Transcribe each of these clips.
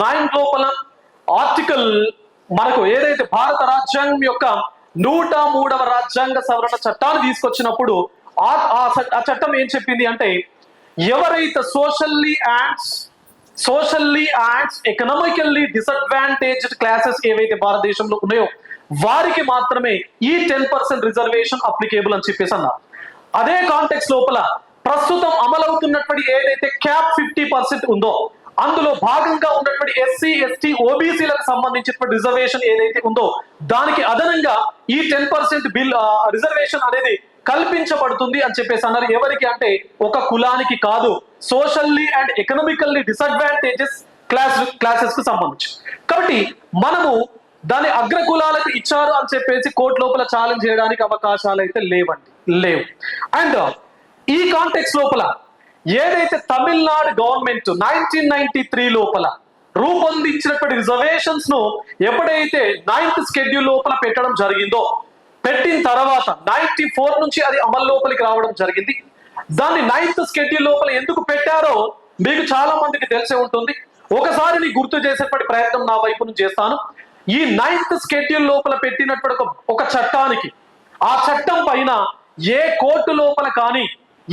Nine లోపల article మనకు ఏదైతే భారత రాజ్యాంగం యొక్క నూట మూడవ రాజ్యాంగ సవరణ చట్టాన్ని తీసుకొచ్చినప్పుడు ఆ ఆ ఆ చట్టం ఏం చెప్పింది అంటే ఎవరైతే socially and socially and economically disadvantaged classes ఏవైతే భారతదేశంలో ఉన్నాయో వారికి మాత్రమే ఈ టెన్ పర్సెంట్ రిజర్వేషన్ అప్లికేబుల్ అని చెప్పేసి అన్నారు. అదే కాంటెక్స్ లోపల ప్రస్తుతం అమలవుతున్నటువంటి ఏదైతే క్యాప్ ఫిఫ్టీ పర్సెంట్ ఉందో అందులో భాగంగా ఉన్నటువంటి ఎస్సీ ఎస్టీ ఓబీసీలకు సంబంధించినటువంటి రిజర్వేషన్ ఏదైతే ఉందో దానికి అదనంగా ఈ టెన్ పర్సెంట్ బిల్ రిజర్వేషన్ అనేది కల్పించబడుతుంది అని చెప్పేసి అన్నారు. ఎవరికి అంటే ఒక కులానికి కాదు socially and economically disadvantages class క్లాసెస్కు సంబంధించి. కాబట్టి మనము దాని అగ్ర కులాలకు ఇచ్చారు అని చెప్పేసి కోర్టు లోపల ఛాలెంజ్ చేయడానికి అవకాశాలు అయితే లేవండి లేవు. అండ్ ఈ కాంటెక్స్ లోపల ఏదైతే Tamil Nadu government nineteen ninety three లోపల రూపొందించినటువంటి రిజర్వేషన్స్ను ఎప్పుడైతే నైన్త్ స్కెడ్యూల్ లోపల పెట్టడం జరిగిందో పెట్టిన తర్వాత నైన్టీ ఫోర్ నుంచి అది అమలు లోపలికి రావడం జరిగింది. దాన్ని నైన్త్ స్కెడ్యూల్ లోపల ఎందుకు పెట్టారో మీకు చాలా మందికి తెలిసే ఉంటుంది. ఒకసారి నీ గుర్తు చేసేటువంటి ప్రయత్నం నా వైపు నుంచి చేస్తాను. ఈ నైన్త్ స్కెడ్యూల్ లోపల పెట్టినటువంటి ఒక ఒక చట్టానికి ఆ చట్టం పైన ఏ కోర్టు లోపల కానీ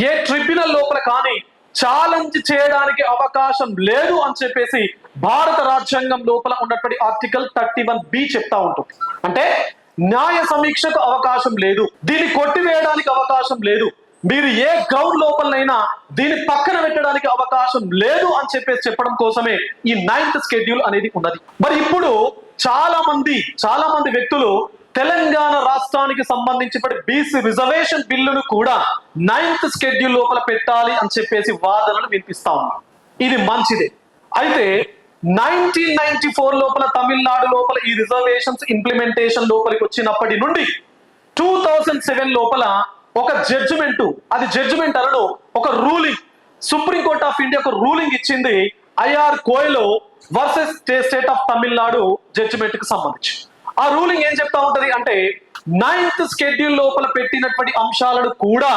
ఏ ట్రిబ్యునల్ లోపల కానీ ఛాలెంజ్ చేయడానికి అవకాశం లేదు అని చెప్పేసి భారత రాజ్యాంగం లోపల ఉన్నటువంటి ఆర్టికల్ థర్టీ వన్ బి చెప్తా ఉంటుంది. అంటే న్యాయ సమీక్షకు అవకాశం లేదు దీన్ని కొట్టివేయడానికి అవకాశం లేదు మీరు ఏ గ్రౌండ్ లోపలనైనా దీన్ని పక్కన పెట్టడానికి అవకాశం లేదు అని చెప్పేసి చెప్పడం కోసమే ఈ నైన్త్ స్కెడ్యూల్ అనేది ఉన్నది. మరి ఇప్పుడు చాలా మంది చాలా మంది వ్యక్తులు తెలంగాణ రాష్ట్రానికి సంబంధించిన బీసీ రిజర్వేషన్ బిల్లును కూడా నైన్త్ స్కెడ్యూల్ లోపల పెట్టాలి అని చెప్పేసి వాదనలు వినిపిస్తా ఉన్నారు ఇది మంచిదే. అయితే నైన్టీన్ నైన్టీ ఫోర్ లోపల తమిళనాడు లోపల ఈ రిజర్వేషన్స్ ఇంప్లిమెంటేషన్ లోపలికి వచ్చినప్పటి నుండి టూ థౌజండ్ సెవెన్ లోపల ఒక జడ్జిమెంట్ అది జడ్జిమెంట్ అనడు ఒక ruling supreme court of India ఒక రూలింగ్ ఇచ్చింది IR Coelho versus state of Tamil Nadu జడ్జిమెంట్కి సంబంధించి. ఆ రూలింగ్ ఏం చెప్తా ఉంటది అంటే నైన్త్ స్కెడ్యూల్ లోపల పెట్టినటువంటి అంశాలను కూడా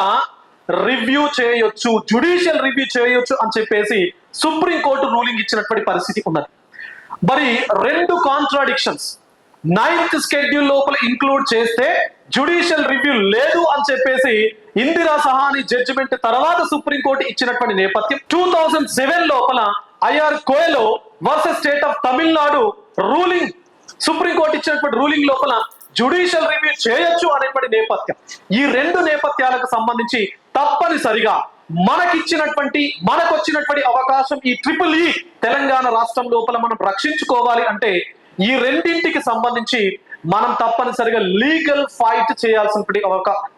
రివ్యూ చేయొచ్చు జ్యుడిషియల్ రివ్యూ చేయొచ్చు అని చెప్పేసి సుప్రీం కోర్టు రూలింగ్ ఇచ్చినటువంటి పరిస్థితి ఉన్నది. మరి రెండు కాంట్రాడిక్షన్స్ నైన్త్ స్కెడ్యూల్ లోపల ఇంక్లూడ్ చేస్తే జ్యుడిషియల్ రివ్యూ లేదు అని చెప్పేసి ఇందిరా సహాని జడ్జిమెంట్ తర్వాత సుప్రీంకోర్టు ఇచ్చినటువంటి నేపథ్యం టూ థౌజండ్ సెవెన్ లోపల IR Coelho versus state of Tamil Nadu ruling supreme court ఇచ్చినటువంటి రూలింగ్ లోపల జుడిషియల్ రివ్యూ చేయొచ్చు అనేటువంటి నేపథ్యం. ఈ రెండు నేపథ్యాలకు సంబంధించి తప్పనిసరిగా మనకిచ్చినటువంటి మనకు వచ్చినటువంటి అవకాశం ఈ ట్రిపుల్ ఈ తెలంగాణ రాష్ట్రం లోపల మనం రక్షించుకోవాలి అంటే ఈ రెండింటికి సంబంధించి మనం తప్పనిసరిగా లీగల్ ఫైట్ చేయాల్సినటువంటి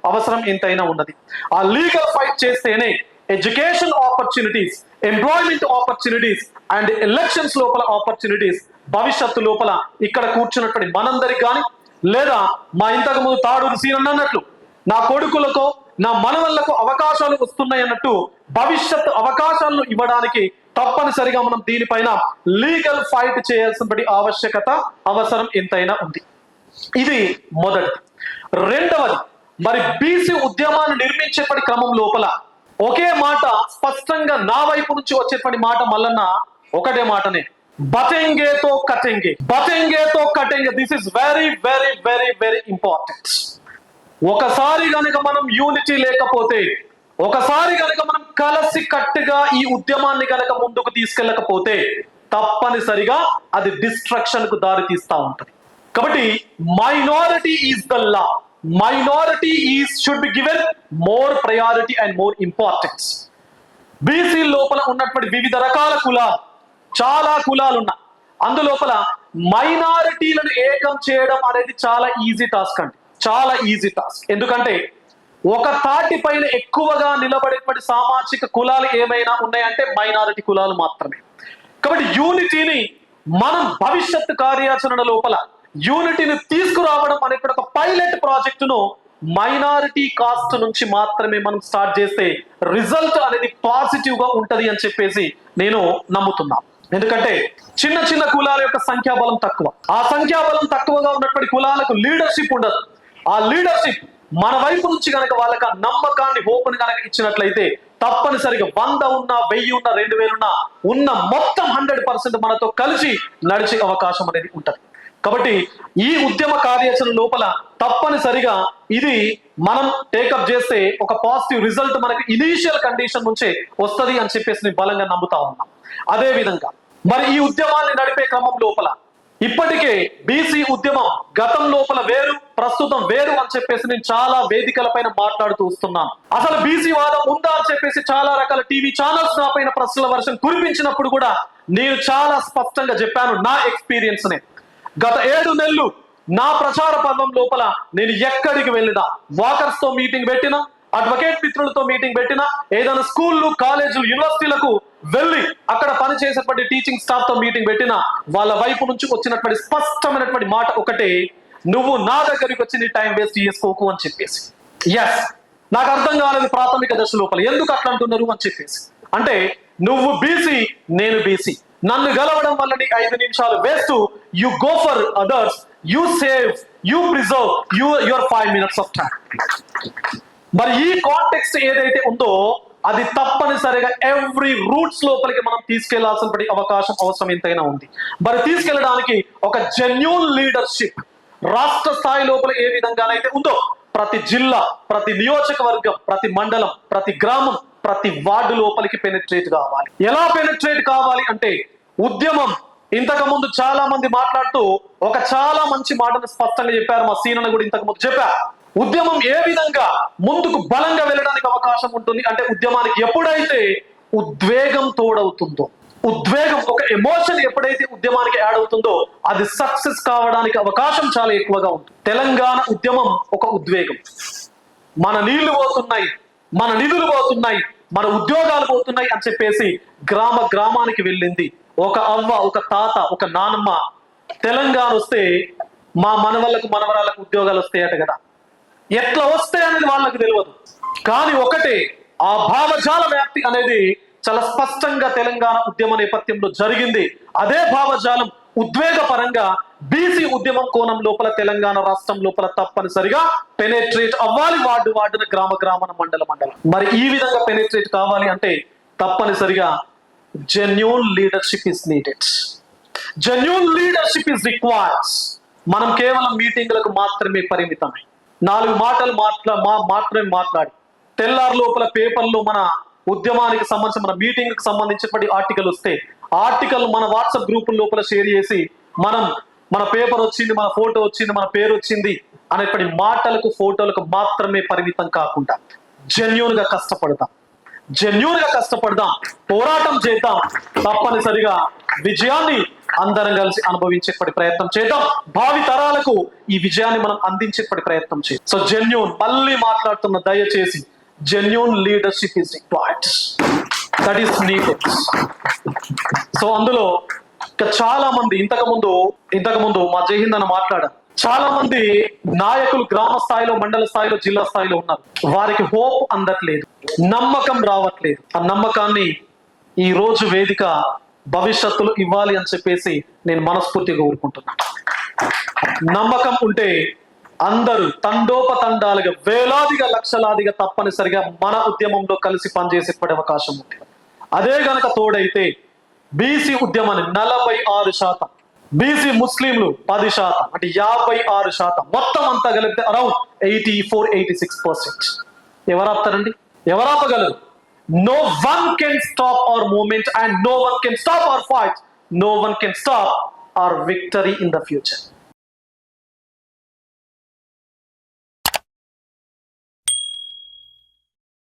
అవసరం ఎంతైనా ఉన్నది. ఆ లీగల్ ఫైట్ చేస్తేనే education opportunities employment opportunities and elections లోపల ఆపర్చునిటీస్ భవిష్యత్తు లోపల ఇక్కడ కూర్చున్నటువంటి మనందరికి కానీ లేదా మా ఇంతకు ముందు తాడు సీన్ అన్నట్లు నా కొడుకులకో నా మనవళ్ళకు అవకాశాలు వస్తున్నాయి అన్నట్టు భవిష్యత్తు అవకాశాలను ఇవ్వడానికి తప్పనిసరిగా మనం దీనిపైన లీగల్ ఫైట్ చేయాల్సినటువంటి ఆవశ్యకత అవసరం ఎంతైనా ఉంది. ఇది మొదటిది రెండవది మరి బీసీ ఉద్యమాన్ని నిర్మించేపటి క్రమం లోపల ఒకే మాట స్పష్టంగా నా వైపు నుంచి వచ్చేటువంటి మాట మల్లన్న ఒకటే మాటనే. బతెంగేతో కటెంగే బతెంగేతో కటెంగే this is very very very very important ఒకసారి కనుక మనం యూనిటీ లేకపోతే ఒకసారి కనుక మనం కలిసి కట్టుగా ఈ ఉద్యమాన్ని కనుక ముందుకు తీసుకెళ్ళకపోతే తప్పనిసరిగా అది డిస్ట్రక్షన్కు దారి తీస్తా ఉంటుంది కాబట్టి minority is the law minority is should be given more priority and more importance BC లోపల ఉన్నటువంటి వివిధ రకాల కులాలు. చాలా కులాలు ఉన్నా అందులోపల మైనారిటీలను ఏకం చేయడం అనేది చాలా ఈజీ టాస్క్ అండి. చాలా ఈజీ టాస్క్. ఎందుకంటే ఒక తాటి పైన ఎక్కువగా నిలబడేటువంటి సామాజిక కులాలు ఏమైనా ఉన్నాయంటే మైనారిటీ కులాలు మాత్రమే. కాబట్టి యూనిటీని మనం భవిష్యత్తు కార్యాచరణ లోపల యూనిటీని తీసుకురావడం అనేటువంటి ఒక పైలట్ ప్రాజెక్టును మైనారిటీ కాస్ట్ నుంచి మాత్రమే మనం స్టార్ట్ చేస్తే రిజల్ట్ అనేది పాజిటివ్గా ఉంటుంది ఉంటది అని చెప్పేసి నేను నమ్ముతున్నాను. ఎందుకంటే చిన్న చిన్న కులాల యొక్క సంఖ్యాబలం తక్కువ. ఆ సంఖ్యాబలం తక్కువగా ఉన్నటువంటి కులాలకు లీడర్షిప్ ఉండదు. ఆ లీడర్షిప్ మన వైపు నుంచి కనుక వాళ్ళకి నమ్మకాన్ని హోప్ని కనుక ఇచ్చినట్లయితే తప్పనిసరిగా వంద ఉన్న వెయ్యి ఉన్న రెండు వేలున్న ఉన్న మొత్తం హండ్రెడ్ పర్సెంట్ మనతో కలిసి నడిచే అవకాశం అనేది ఉంటది. కాబట్టి ఈ ఉద్యమ కార్యాచరణ లోపల తప్పనిసరిగా ఇది మనం టేకప్ చేస్తే ఒక పాజిటివ్ రిజల్ట్ మనకి ఇనీషియల్ కండిషన్ నుంచే వస్తది అని చెప్పేసి నేను బలంగా నమ్ముతా ఉన్నాం. అదే విధంగా మరి ఈ ఉద్యమాన్ని నడిపే క్రమం లోపల. ఇప్పటికే బీసీ ఉద్యమం గతం లోపల వేరు ప్రస్తుతం వేరు అని చెప్పేసి నేను చాలా వేదికల పైన మాట్లాడుతూ వస్తున్నాను. అసలు బీసీ వాదం ఉందా అని చెప్పేసి చాలా రకాల టీవీ ఛానల్స్ నా పైన ప్రశ్నల వర్షం కురిపించినప్పుడు కూడా నేను చాలా స్పష్టంగా చెప్పాను నా ఎక్స్పీరియన్స్ని. గత ఏడు నెలలు నా ప్రచార పర్వం లోపల నేను ఎక్కడికి వెళ్ళినా వాకర్స్తో మీటింగ్ పెట్టినా అడ్వకేట్ మిత్రులతో మీటింగ్ పెట్టినా ఏదైనా స్కూళ్ళు కాలేజీలు యూనివర్సిటీలకు వెళ్ళి అక్కడ పనిచేసేటువంటి టీచింగ్ స్టాఫ్తో మీటింగ్ పెట్టినా వాళ్ళ వైపు నుంచి వచ్చినటువంటి స్పష్టమైనటువంటి మాట ఒకటే నువ్వు నా దగ్గరికి వచ్చి నీ టైం వేస్ట్ చేసుకోకు అని చెప్పేసి. ఎస్ నాకు అర్థం కాలేదు ప్రాథమిక దశ లోపల. ఎందుకు అట్లా అంటున్నారు అని చెప్పేసి. అంటే నువ్వు బీసీ నేను బీసీ నన్ను గెలవడం వల్ల నీకు ఐదు నిమిషాలు waste you go for others you save you preserve you your five minutes of time మరి ఈ కాంటెక్స్ట్ ఏదైతే ఉందో అది తప్పనిసరిగా ఎవ్రీ రూట్స్ లోపలికి మనం తీసుకెళ్ళాల్సిన అవకాశం అవసరం ఎంతైనా ఉంది. మరి తీసుకెళ్ళడానికి ఒక జెన్యున్ లీడర్షిప్ రాష్ట్ర స్థాయి లోపల ఏ విధంగానైతే ఉందో ప్రతి జిల్లా ప్రతి నియోజకవర్గం ప్రతి మండలం ప్రతి గ్రామం ప్రతి వార్డు లోపలికి పెనిట్రేట్ కావాలి. ఎలా పెనిట్రేట్ కావాలి అంటే ఉద్యమం. ఇంతకు ముందు చాలా మంది మాట్లాడుతూ ఒక చాలా మంచి మాటను స్పష్టంగా చెప్పారు మా సీనన కూడా ఇంతకు ముందు చెప్పారు ఉద్యమం ఏ విధంగా ముందుకు బలంగా వెళ్ళడానికి అవకాశం ఉంటుంది అంటే ఉద్యమానికి ఎప్పుడైతే ఉద్వేగం తోడవుతుందో ఉద్వేగం ఒక ఎమోషన్ ఎప్పుడైతే ఉద్యమానికి యాడ్ అవుతుందో అది సక్సెస్ కావడానికి అవకాశం చాలా ఎక్కువగా ఉంటుంది. తెలంగాణ ఉద్యమం ఒక ఉద్వేగం. మన నీళ్ళు పోతున్నాయి మన నిధులు పోతున్నాయి మన ఉద్యోగాలు పోతున్నాయి అని చెప్పేసి గ్రామ గ్రామానికి వెళ్ళింది ఒక అవ్వ ఒక తాత ఒక నానమ్మ. తెలంగాణ వస్తే మా మనవళ్ళకు మనవరాలకు ఉద్యోగాలు వస్తాయట కదా. ఎట్లా వస్తాయి అనేది వాళ్ళకి తెలియదు. కానీ ఒకటే ఆ భావజాల వ్యాప్తి అనేది చాలా స్పష్టంగా తెలంగాణ ఉద్యమ నేపథ్యంలో జరిగింది. అదే భావజాలం ఉద్వేగపరంగా బీసీ ఉద్యమం కోణం లోపల తెలంగాణ రాష్ట్రం లోపల తప్పనిసరిగా పెనెట్రేట్ అవ్వాలి వార్డు వార్డున గ్రామ గ్రామన మండల మండలం. మరి ఈ విధంగా పెనెట్రేట్ కావాలి అంటే తప్పనిసరిగా genuine leadership is needed genuine leadership is requires మనం కేవలం మీటింగ్లకు మాత్రమే పరిమితమై. నాలుగు మాటలు మాట్లా మా మాత్రమే మాట్లాడి. తెల్లారు లోపల పేపర్లో మన ఉద్యమానికి సంబంధించిన మన మీటింగ్కి సంబంధించినటువంటి ఆర్టికల్ వస్తే ఆర్టికల్ మన వాట్సాప్ గ్రూప్ లోపల షేర్ చేసి మనం మన పేపర్ వచ్చింది మన ఫోటో వచ్చింది మన పేరు వచ్చింది అనేటువంటి మాటలకు ఫోటోలకు మాత్రమే పరిమితం కాకుండా జెన్యున్గా కష్టపడతాం. జెన్యున్గా కష్టపడదాం. పోరాటం చేద్దాం. తప్పనిసరిగా విజయాన్ని అందరం కలిసి అనుభవించేపటి ప్రయత్నం చేద్దాం. భావి తరాలకు ఈ విజయాన్ని మనం అందించేపటి ప్రయత్నం చేద్దాం. సో జెన్యున్ మళ్ళీ మాట్లాడుతున్న దయచేసి genuine leadership is required that is needed so అందులో ఇంకా చాలా మంది ఇంతకు ముందు ఇంతకు ముందు మా జయహింద్ అని మాట్లాడారు. చాలా మంది నాయకులు గ్రామ స్థాయిలో మండల స్థాయిలో జిల్లా స్థాయిలో ఉన్నారు. వారికి హోప్ అందట్లేదు. నమ్మకం రావట్లేదు. ఆ నమ్మకాన్ని ఈ రోజు వేదిక భవిష్యత్తులో ఇవ్వాలి అని చెప్పేసి నేను మనస్ఫూర్తిగా కోరుకుంటున్నాను నమ్మకం ఉంటే అందరూ తండోపతండాలుగా వేలాదిగా లక్షలాదిగా తప్పనిసరిగా మన ఉద్యమంలో కలిసి పనిచేసే అవకాశం ఉంది. అదే గనక తోడైతే బీసీ ఉద్యమాన్ని నలభై ఆరు శాతం బీసీ ముస్లింలు పది శాతం అంటే యాభై ఆరు శాతం మొత్తం అంతా కలిపితే around eighty four eighty six percent. ఎవరాపుతారండి ఎవరాపగలరు No one can stop our movement and no one can stop our fight. No one can stop our victory in the future.